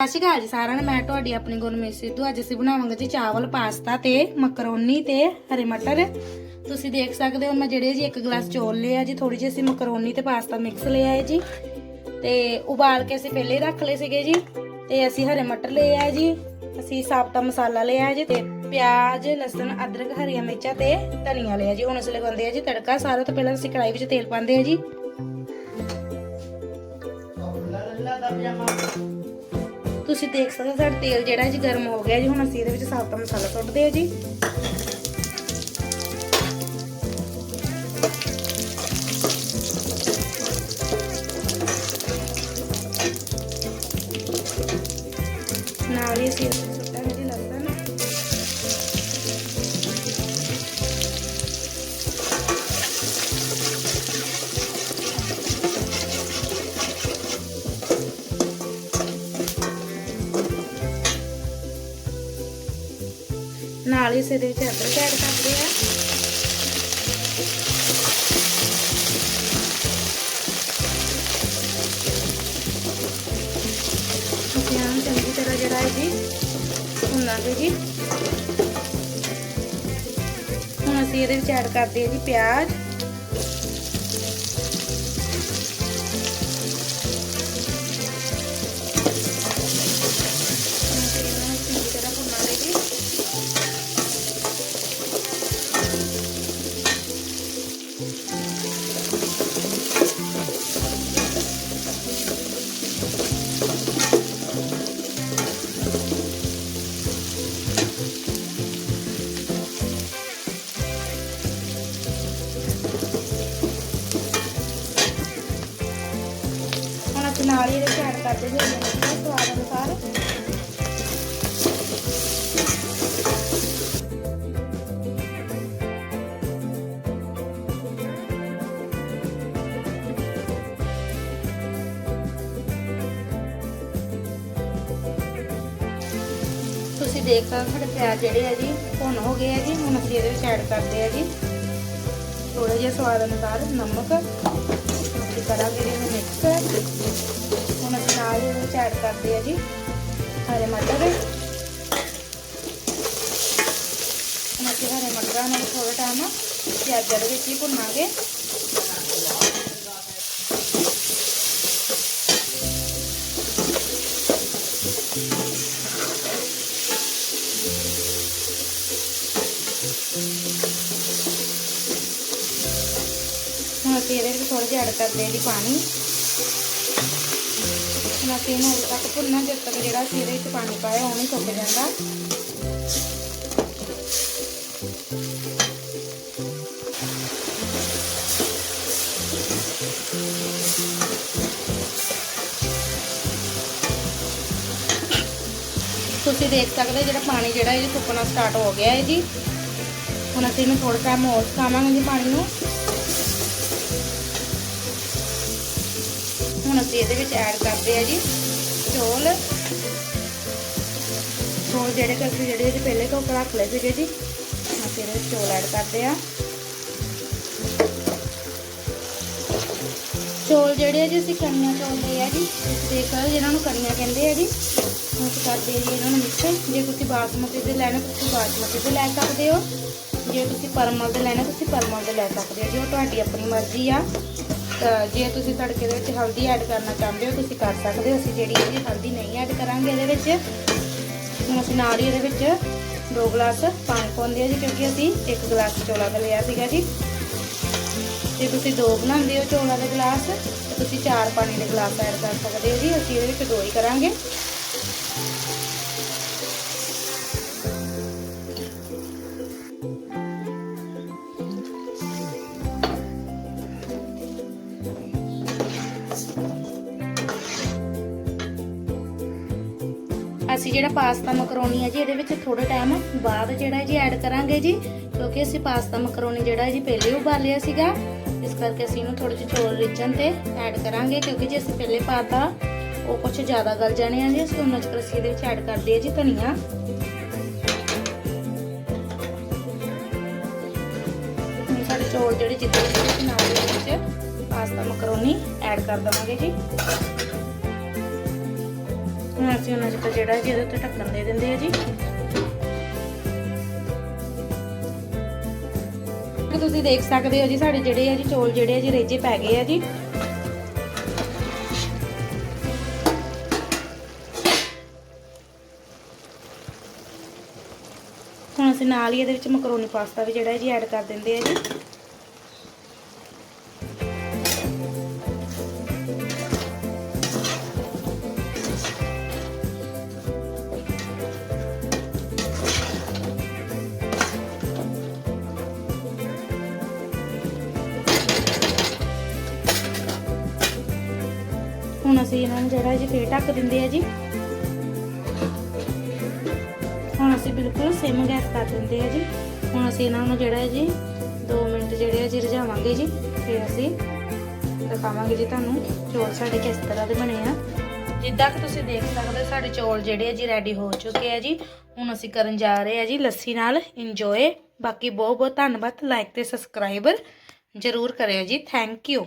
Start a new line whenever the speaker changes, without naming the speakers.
ਸਤਿ ਸ਼੍ਰੀ ਅਕਾਲ ਜੀ ਸਾਰਿਆਂ ਨੂੰ, ਮੈਂ ਤੁਹਾਡੀ ਆਪਣੀ ਗੁਰਮੇਸ਼ ਸਿੱਧੂ। ਅੱਜ ਅਸੀਂ ਬਣਾਵਾਂਗੇ ਜੀ ਚਾਵਲ, ਪਾਸਤਾ ਤੇ ਮਕਰੋਨੀ ਤੇ ਹਰੇ ਮਟਰ। ਤੁਸੀਂ ਦੇਖ ਸਕਦੇ ਹੋ, ਮੈਂ ਜਿਹੜੇ ਜੀ ਇੱਕ ਗਲਾਸ ਚੌਲ ਲਿਆ ਜੀ ਥੋੜੀ ਜਿਹੀ ਅਸੀਂ ਮਕਰੋਨੀ ਤੇ ਪਾਸਤਾ ਮਿਕਸ ਲਿਆ ਹੈ ਜੀ। ਤੇ ਉਬਾਲ ਕੇ ਅਸੀਂ ਪਹਿਲੇ ਰੱਖ ਲਏ ਸੀਗੇ ਜੀ, ਤੇ ਅਸੀਂ ਹਰੇ ਮਟਰ ਲਏ ਆ ਜੀ। ਅਸੀਂ ਸਾਬਤਾ ਮਸਾਲਾ ਲਿਆ ਜੀ, ਤੇ ਪਿਆਜ਼, ਲਸਣ, ਅਦਰਕ, ਹਰੀਆਂ ਮਿਰਚਾਂ ਤੇ ਧਨੀਆ ਲਿਆ ਜੀ। ਹੁਣ ਅਸੀਂ ਲਗਾਉਂਦੇ ਆ ਜੀ ਤੜਕਾ। ਸਾਰਾ ਤੋਂ ਪਹਿਲਾਂ ਅਸੀਂ ਕੜਾਈ ਵਿੱਚ ਤੇਲ ਪਾਉਂਦੇ ਆ ਜੀ। ਤੁਸੀਂ ਦੇਖ ਸਕਦੇ ਹੋ ਸਾਡਾ ਤੇਲ ਜਿਹੜਾ ਜੀ ਗਰਮ ਹੋ ਗਿਆ ਜੀ। ਹੁਣ ਅਸੀਂ ਇਹਦੇ ਵਿੱਚ ਸਾਬਤਾ ਮਸਾਲਾ ਸੁੱਟਦੇ ਆ ਜੀ। ਨਾਲ ਹੀ ਅਸੀਂ ਨਾਲ ਹੀ ਅਸੀਂ ਇਹਦੇ ਵਿੱਚ ਅਦਰਕ ਐਡ ਕਰਦੇ ਆ। ਅਸੀਂ ਇਹਨੂੰ ਚੰਗੀ ਤਰ੍ਹਾਂ ਜਿਹੜਾ ਹੈ ਜੀ ਭੁੰਨਾਂਗੇ ਜੀ। ਹੁਣ ਅਸੀਂ ਇਹਦੇ ਵਿੱਚ ਐਡ ਕਰਦੇ ਹਾਂ ਜੀ ਪਿਆਜ਼। ਹੁਣ ਨਾਲ ਹੀ ਇਹਦੇ ਵਿੱਚ ਐਡ ਕਰਦੇ ਜੀ ਨਮਕ ਸਵਾਦ ਅਨੁਸਾਰ। ਤੁਸੀਂ ਦੇਖ ਸਕਦੇ ਹੋ ਸਾਡੇ ਪਿਆਜ਼ ਜਿਹੜੇ ਆ ਜੀ, ਭੁੰਨ ਹੋ ਗਏ ਆ ਜੀ, ਹੁਣ ਅਸੀਂ ਇਹਦੇ ਵਿੱਚ ਐਡ ਕਰਦੇ ਆ ਜੀ। ਥੋੜਾ ਜਿਹਾ ਸਵਾਦ ਅਨੁਸਾਰ ਨਮਕ। ਅਸੀਂ ਕਰਾਂਗੇ ਇਹਨੂੰ ਮਿਕਸ ਹੁਣ ਅਸੀਂ ਨਾਲ ਇਹਦੇ ਵਿੱਚ ਐਡ ਕਰਦੇ ਆ ਜੀ, ਹਰੇ ਮਟਰ। ਹੁਣ ਅਸੀਂ ਹਰੇ ਮਟਰਾਂ ਨੂੰ ਥੋੜਾ ਟਾਈਮ ਪਿਆਜ਼ਾਂ ਦੇ ਵਿੱਚ ਹੀ ਭੁੰਨਾਂਗੇ। ਹੁਣ ਅਸੀਂ ਇਹਦੇ ਵਿੱਚ ਥੋੜ੍ਹਾ ਜਿਹਾ ਐਡ ਕਰਦੇ ਹਾਂ ਜੀ ਪਾਣੀ। ਹੁਣ ਅਸੀਂ ਇਹਨੂੰ ਉਦੋਂ ਤੱਕ ਭੁੰਨਣਾ, ਜਦ ਤੱਕ ਜਿਹੜਾ ਅਸੀਂ ਇਹਦੇ ਵਿੱਚ ਪਾਣੀ ਪਾਇਆ, ਉਹ ਨਹੀਂ ਸੁੱਕ ਜਾਂਦਾ। ਤੁਸੀਂ ਦੇਖ ਸਕਦੇ ਹੋ ਜਿਹੜਾ ਪਾਣੀ ਜਿਹੜਾ ਇਹ ਸੁੱਕਣਾ ਸਟਾਰਟ ਹੋ ਗਿਆ ਹੈ ਜੀ। ਹੁਣ ਅਸੀਂ ਇਹਨੂੰ ਥੋੜਾ ਟਾਈਮ ਹੋਰ ਸੁਕਾਵਾਂਗੇ ਜੀ ਪਾਣੀ ਨੂੰ। ਹੁਣ ਅਸੀਂ ਇਹਦੇ ਵਿੱਚ ਐਡ ਕਰਦੇ ਆ ਜੀ ਚੌਲ। ਚੌਲ ਜਿਹੜੇ ਕਿ ਅਸੀਂ ਜਿਹੜੇ ਜੀ ਪਹਿਲੇ ਤੋਂ ਰੱਖ ਲਏ ਸੀਗੇ ਜੀ ਅਸੀਂ ਇਹਦੇ ਵਿੱਚ ਚੌਲ ਐਡ ਕਰਦੇ ਆ ਚੌਲ ਜਿਹੜੇ ਆ ਜੀ, ਅਸੀਂ ਕਣੀਆਂ ਚੌਲ ਆ ਜੀ ਤੁਸੀਂ ਦੇਖ ਸਕਦੇ ਜਿਹਨਾਂ ਨੂੰ ਕਣੀਆਂ ਕਹਿੰਦੇ ਆ ਜੀ, ਹੁਣ ਅਸੀਂ ਕਰਦੇ ਆ ਜੀ ਇਹਨਾਂ ਨੂੰ ਮਿਕਸ ਜੇ ਤੁਸੀਂ ਬਾਸਮਤੀ ਦੇ ਲੈਣੇ, ਤੁਸੀਂ ਬਾਸਮਤੀ ਦੇ ਲੈ ਸਕਦੇ ਹੋ। ਜੇ ਤੁਸੀਂ ਪਰਮਲ ਦੇ ਲੈਣੇ, ਤੁਸੀਂ ਪਰਮਲ ਦੇ ਲੈ ਸਕਦੇ ਹੋ ਜੀ, ਉਹ ਤੁਹਾਡੀ ਆਪਣੀ ਮਰਜ਼ੀ ਆ। ਜੇ ਤੁਸੀਂ ਤੜਕੇ ਦੇ ਵਿੱਚ ਹਲਦੀ ਐਡ ਕਰਨਾ ਚਾਹੁੰਦੇ ਹੋ, ਤੁਸੀਂ ਕਰ ਸਕਦੇ ਹੋ। ਅਸੀਂ ਜਿਹੜੀ ਇਹ ਜੀ ਹਲਦੀ ਨਹੀਂ ਐਡ ਕਰਾਂਗੇ, ਇਹਦੇ ਵਿੱਚ ਹੁਣ ਅਸੀਂ ਨਾਲ ਹੀ, ਇਹਦੇ ਵਿੱਚ ਦੋ ਗਲਾਸ ਪਾਣੀ ਪਾਉਂਦੇ ਆ ਜੀ, ਕਿਉਂਕਿ ਅਸੀਂ ਇੱਕ ਗਲਾਸ ਚੋਲਾ ਦਾ ਲਿਆ ਸੀਗਾ ਜੀ। ਜੇ ਤੁਸੀਂ ਦੋ ਬਣਾਉਂਦੇ ਹੋ ਚੋਲਾ ਦੇ ਗਲਾਸ, ਤਾਂ ਤੁਸੀਂ ਚਾਰ ਪਾਣੀ ਦੇ ਗਲਾਸ ਐਡ ਕਰ ਸਕਦੇ ਹੋ ਜੀ। ਅਸੀਂ ਇਹਦੇ ਵਿੱਚ ਦੋ ਹੀ ਕਰਾਂਗੇ। ਅਸੀਂ ਜਿਹੜਾ ਪਾਸਤਾ ਮਕਰੋਨੀ ਹੈ ਜੀ, ਇਹਦੇ ਵਿੱਚ ਥੋੜਾ ਟਾਈਮ ਬਾਅਦ ਜਿਹੜਾ ਜੀ ਐਡ ਕਰਾਂਗੇ ਜੀ, ਕਿਉਂਕਿ ਅਸੀਂ ਪਾਸਤਾ ਮਕਰੋਨੀ ਜਿਹੜਾ ਜੀ ਪਹਿਲੇ ਉਬਾਲਿਆ ਸੀਗਾ। ਇਸ ਕਰਕੇ ਅਸੀਂ ਇਹਨੂੰ ਥੋੜੇ ਜਿਹੇ ਚੌਲ ਰਿੱਝਣ ਤੇ ਐਡ ਕਰਾਂਗੇ, ਕਿਉਂਕਿ ਜੇ ਅਸੀਂ ਪਹਿਲੇ ਪਾਤਾ, ਉਹ ਕੁਝ ਜ਼ਿਆਦਾ ਗਲ ਜਾਣੇ ਆ ਜੀ, ਅਸੀਂ ਉਹਨਾਂ ਚ ਅਸੀਂ ਇਹਦੇ ਵਿੱਚ ਐਡ ਕਰਦੇ ਆ ਜੀ ਧਨੀਆ। ਸਾਡੇ ਚੌਲ ਜਿਹੜੇ ਜਿੱਤੇ ਨਾਲ ਦੇ ਵਿੱਚ ਪਾਸਤਾ ਮਕਰੋਨੀ ਐਡ ਕਰ ਦਵਾਂਗੇ ਜੀ। ਹੁਣ ਅਸੀਂ ਉਹਨਾਂ ਚਿਰ ਜਿਹੜਾ ਜੀ ਇਹਦੇ ਉੱਤੇ ਢੱਕਣ ਦੇ ਦਿੰਦੇ ਆ ਜੀ। ਤੁਸੀਂ ਦੇਖ ਸਕਦੇ ਹੋ ਜੀ, ਸਾਡੇ ਜਿਹੜੇ ਆ ਜੀ ਚੌਲ ਜਿਹੜੇ ਆ ਜੀ ਰੇਜੇ ਪੈ ਗਏ ਆ ਜੀ। ਹੁਣ ਅਸੀਂ ਨਾਲ ਹੀ ਇਹਦੇ ਵਿੱਚ ਮਕਰੋਨੀ ਪਾਸਤਾ ਵੀ ਜਿਹੜਾ ਜੀ ਐਡ ਕਰ ਦਿੰਦੇ ਆ ਜੀ। ਹੁਣ ਅਸੀਂ ਇਹਨਾਂ ਨੂੰ ਜਿਹੜਾ ਜੀ ਫੇਰ ਢੱਕ ਦਿੰਦੇ ਆ ਜੀ। ਹੁਣ ਅਸੀਂ ਬਿਲਕੁਲ ਸਿਮ ਗੈਸ ਕਰ ਦਿੰਦੇ ਆ ਜੀ। ਹੁਣ ਅਸੀਂ ਇਹਨਾਂ ਨੂੰ ਜਿਹੜਾ ਹੈ ਜੀ 2 ਮਿੰਟ ਜਿਹੜੇ ਆ ਜੀ ਰਝਾਵਾਂਗੇ ਜੀ। ਫਿਰ ਅਸੀਂ ਦਿਖਾਵਾਂਗੇ ਜੀ ਤੁਹਾਨੂੰ ਚੌਲ ਸਾਡੇ ਕਿਸ ਤਰ੍ਹਾਂ ਦੇ ਬਣੇ ਆ। ਜਿੱਦਾਂ ਕਿ ਤੁਸੀਂ ਦੇਖ ਸਕਦੇ ਹੋ, ਸਾਡੇ ਚੌਲ ਜਿਹੜੇ ਆ ਜੀ ਰੈਡੀ ਹੋ ਚੁੱਕੇ ਆ ਜੀ। ਹੁਣ ਅਸੀਂ ਕਰਨ ਜਾ ਰਹੇ ਆ ਜੀ ਲੱਸੀ ਨਾਲ ਇੰਜੋਏ ਬਾਕੀ ਬਹੁਤ ਬਹੁਤ ਧੰਨਵਾਦ। ਲਾਈਕ ਤੇ ਸਬਸਕ੍ਰਾਈਬਰ ਜ਼ਰੂਰ ਕਰਿਓ ਜੀ। Thank you